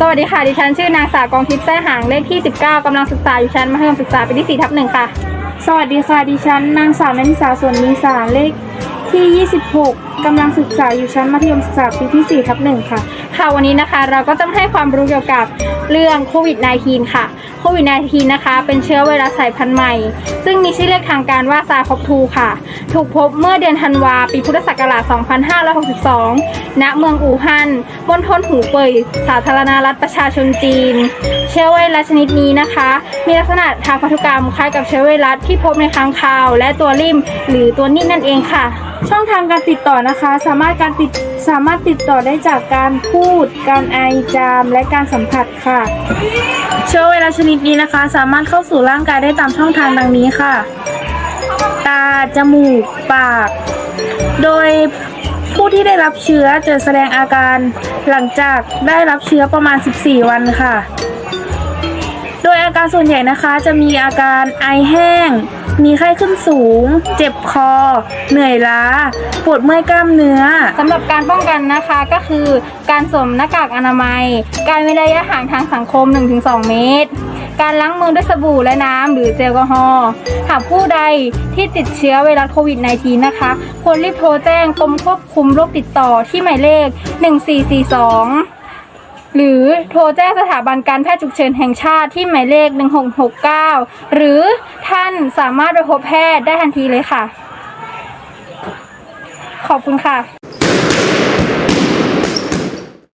สวัสดีค่ะ ดิฉันชื่อนางสาวกองทิพย์แท้หางเลขที่ 19กำลังศึกษาอยู่ชั้นมัธยมศึกษาปีที่4ทับหนึ่งค่ะ สวัสดีค่ะ ดิฉันนางสาวนันทิสาส่วนมีสารเลข ที่ 26กำลังศึกษาอยู่ชั้นมัธยมศึกษาปีที่ 4 ทับหนึ่งค่ะ ค่ะวันนี้นะคะเราก็จะให้ความรู้เกี่ยวกับเรื่องโควิด -19 ค่ะโควิด -19 นะคะ เป็นเชื้อไวรัสสายพันธุ์ใหม่ ซึ่งมีชื่อเรียกทางการว่าซาคอฟ2ค่ะ ถูกพบเมื่อเดือนธันวาปีพุทธศักราช 2562 ณ เมืองอู่ฮั่นมณฑลหูเป่ยสาธารณรัฐประชาชนจีน เชื้อไวรัสชนิดนี้นะคะ มีลักษณะทางพันธุกรรมคล้ายกับเชื้อไวรัสที่พบในค้างคาว และตัวริมหรือตัวนิ่มนั่นเองค่ะช่องทางการติดต่อนะคะ สามารถการติดสามารถติดต่อได้จากการพูด การไอจาม และการสัมผัสค่ะ เชื้อไวรัสชนิดนี้นะคะ สามารถเข้าสู่ร่างกายได้ตามช่องทางดังนี้ค่ะ ตา จมูก ปาก โดยผู้ที่ได้รับเชื้อจะแสดงอาการหลังจากได้รับเชื้อประมาณ 14 วันค่ะ โดยอาการส่วนใหญ่นะคะจะมีอาการไอแห้ง มีไข้ขึ้นสูง เจ็บคอ เหนื่อยล้า ปวดเมื่อยกล้ามเนื้อ สำหรับการป้องกันนะคะก็คือการสวมหน้ากากอนามัย การเว้นระยะห่างทางสังคม 1-2 เมตร การล้างมือด้วยสบู่และน้ำหรือเจลแอลกอฮอล์หากผู้ใดที่ติดเชื้อไวรัสโควิด -19 นะคะ ควรรีบโทรแจ้งกรมควบคุมโรคติดต่อที่หมายเลข 1442 หรือโทรแจ้งสถาบันการแพทย์ฉุกเฉินแห่งชาติที่หมายเลข 1669 หรือท่านสามารถไปพบแพทย์ได้ทันทีเลยค่ะ ขอบคุณค่ะ